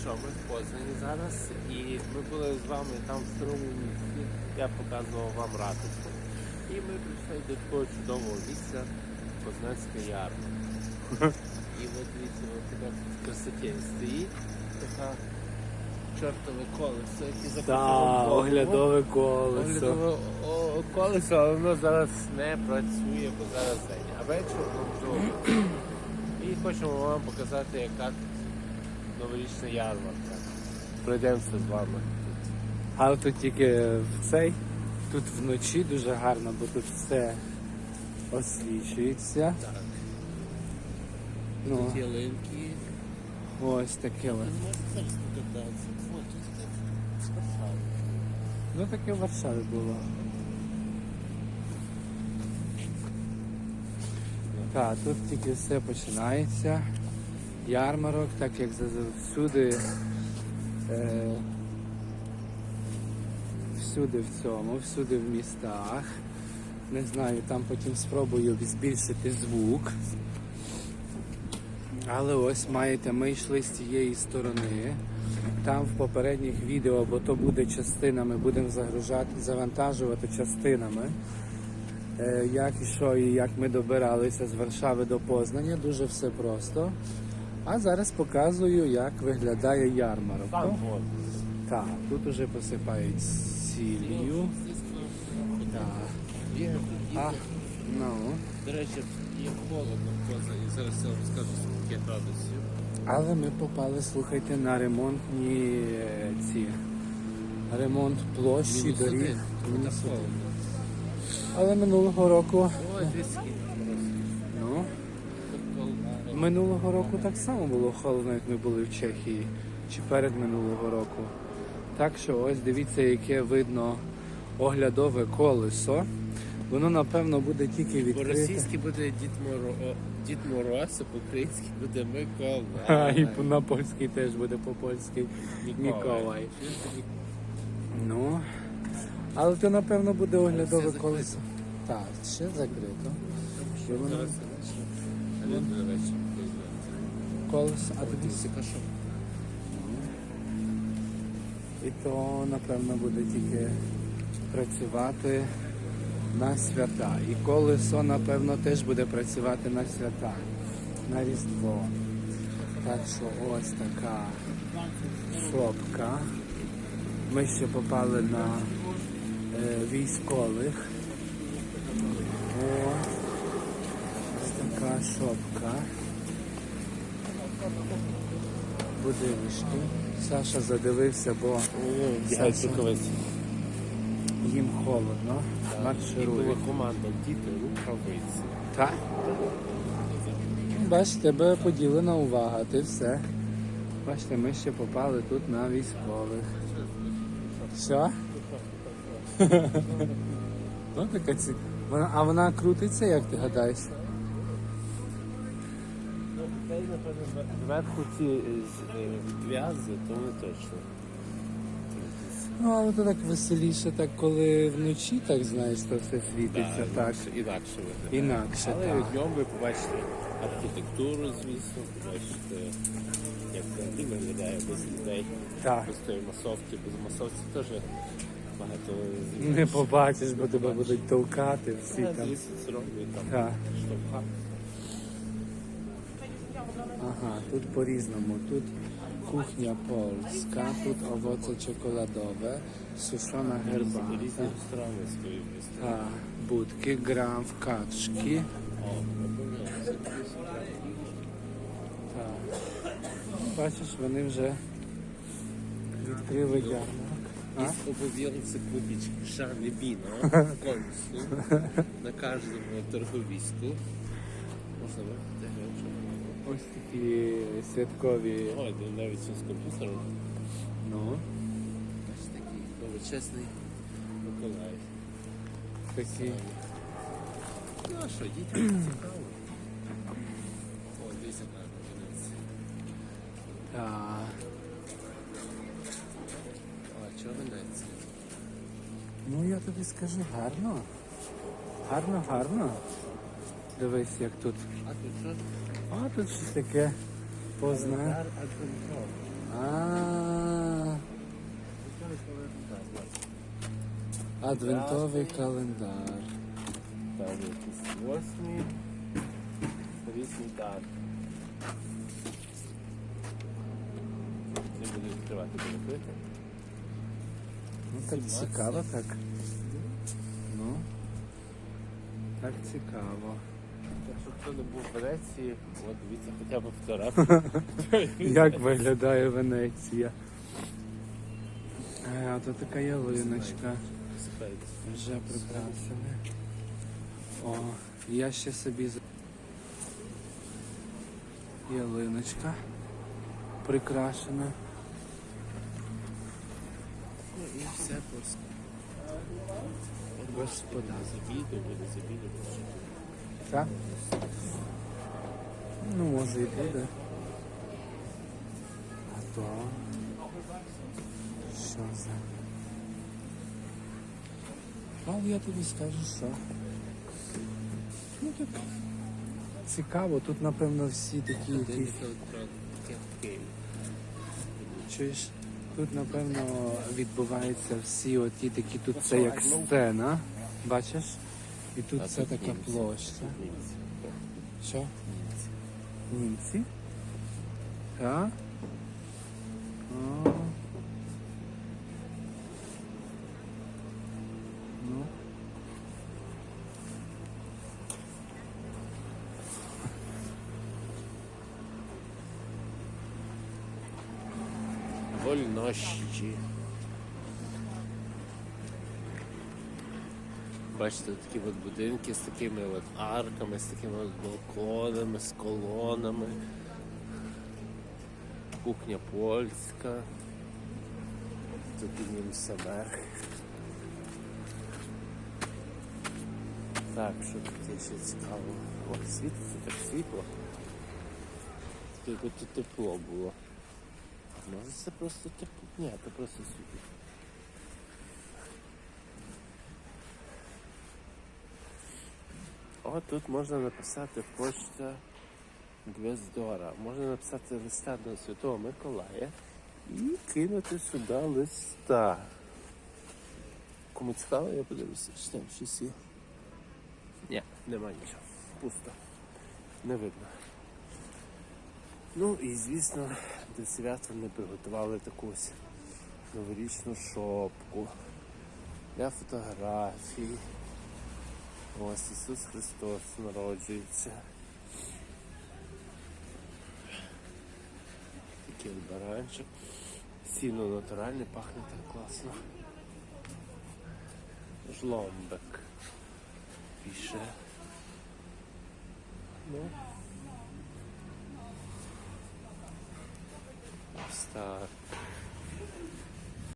що, ми в Познані зараз, і ми були з вами там в старому місті. Я показував вам ратушку. І ми прийшли до такого чудового місця Познанська ярмарка. І от дивіться, от така в красоті стоїть така чортове колесо, яке Так, оглядове колесо. Оглядове колесо, але воно зараз не працює, бо зараз день. А вечором І хочемо вам показати, яка новорічна ярмарка. Пройдемося з вами. Але тут тільки в цей, тут вночі дуже гарно, бо тут все освічується. Так. Ну, Тут ялинки. ось таке. ось. Ну таке в Варшаві було. Так, тут тільки все починається. Ярмарок, так як завсюди. Е, всюди в цьому, всюди в містах. Не знаю, там потім спробую збільшити звук. Але ось маєте, ми йшли з цієї сторони. Там в попередніх відео, бо то буде частинами, будемо загружати, завантажувати частинами. Е, Як і що, і як ми добиралися з Варшави до Познання, дуже все просто. А зараз показую, як виглядає ярмарок. Так, тут уже посипають сіллю. А, ну. До речі, є холодно в Познані. Зараз я вам скажу, скільки градусів. Але ми попали, слухайте, на ремонтні е, ці. Ремонт площі Мінус доріг. один. Мінус один. Але минулого року, Ой, двісті ну, Тут холодно. Минулого року так само було холодно, як ми були в Чехії, чи перед минулого року. Так що ось дивіться, яке видно оглядове колесо. Воно напевно буде тільки відкрите. По-російськи буде Дід, Моро... Дід Мороз, а по-українськи буде Микола. А, і на польській теж буде по-польськи Ніколай. Ну, але то напевно буде оглядове колесо. Так, ще закрито. Воно Зараз колесо, а тоді кашо. І то, напевно, буде тільки працювати на свята. І колесо, напевно, теж буде працювати на свята, на Різдво. Так що ось така шопка. Ми ще попали на е, військових. Ось. Ось така шопка. Будиночки. Саша задивився, бо Саша. Їм холодно. Марширує. була команда діти рукавиці. Так? Бач, тебе поділена увага, ти все. Бачите, ми ще попали тут на військових. Що? Ну, така ці... а вона крутиться, як ти гадаєш? Напевно, зверху ці е, е, відв'язи, то не точно. Ну, але то так веселіше, так коли вночі, так знаєш, то все світиться так. інакше, виглядає. Інакше, Але так. днем ви побачите архітектуру, звісно, побачите, як взагалі виглядає без людей, Так. без тої масовки, без масовці теж багато Не побачиш, бо тебе будуть толкати всі Всі там. звісно, це роблять там Так. штовха. Тут кухня польська, тут овоце чоколадове, сушона гербата. Різні ресторани свої міста. Та, будки, грам в качки. Так. Бачиш, вони вже відкрили ярмарок. А? Есть kupić grzane wino w końcu na każdym targowisku. Można by Ось такі святкові. Ой, навіть з комп'ютером. Ну, Ось такий величезний Миколай. такі. Ну а що, дітям цікаво. О, дивіться на Венеція. Так. А чого Венеція? Ну я тобі скажу, гарно. Гарно, гарно. Дивись, як тут. А тут що? А тут щось таке позна. А, адвентовий календар. Там якісь восьмі, різні дати. Не буду відкривати, буду відкрити. Ну так цікаво так. Ну. Так цікаво. Якщо хто не був в Венеції, от дивіться хоча б фотографію. Як виглядає Венеція? А, то така ялиночка. Вже прикрасили. О, я ще собі ялиночка прикрашена. Ну і все просто. Господа. Забіду, буде забіду. Так? Ну, може і буде. А то. Що за? Але я тобі скажу, що. Ну так. Цікаво, тут напевно всі такі якісь. Чуєш? Тут напевно відбуваються всі оті такі, тут це як сцена. Бачиш? І тут це така площа. Що? Німці? Так? Ну. Вольнощі. Бачите, такі от будинки з такими от арками, з такими от балконами, з колонами. Кухня польська. Тут німсамер. Так, що тут є ще цікаво? О, світло, так світло. Якби тут тепло було. Може це просто тепло? Ні, це просто світло. О, тут можна написати почта Гвездора. Можна написати листа до Святого Миколая і кинути сюди листа. Кому цікаво, я подивлюся, чи там щось є. Ні, нема нічого. Пусто. Не видно. Ну і звісно, до свят вони приготували таку ось новорічну шопку для фотографій. Ось Ісус Христос народжується. Такий баранчик. Сіно натуральне, пахне так класно. Жломбек. Піше. Ну. Ось.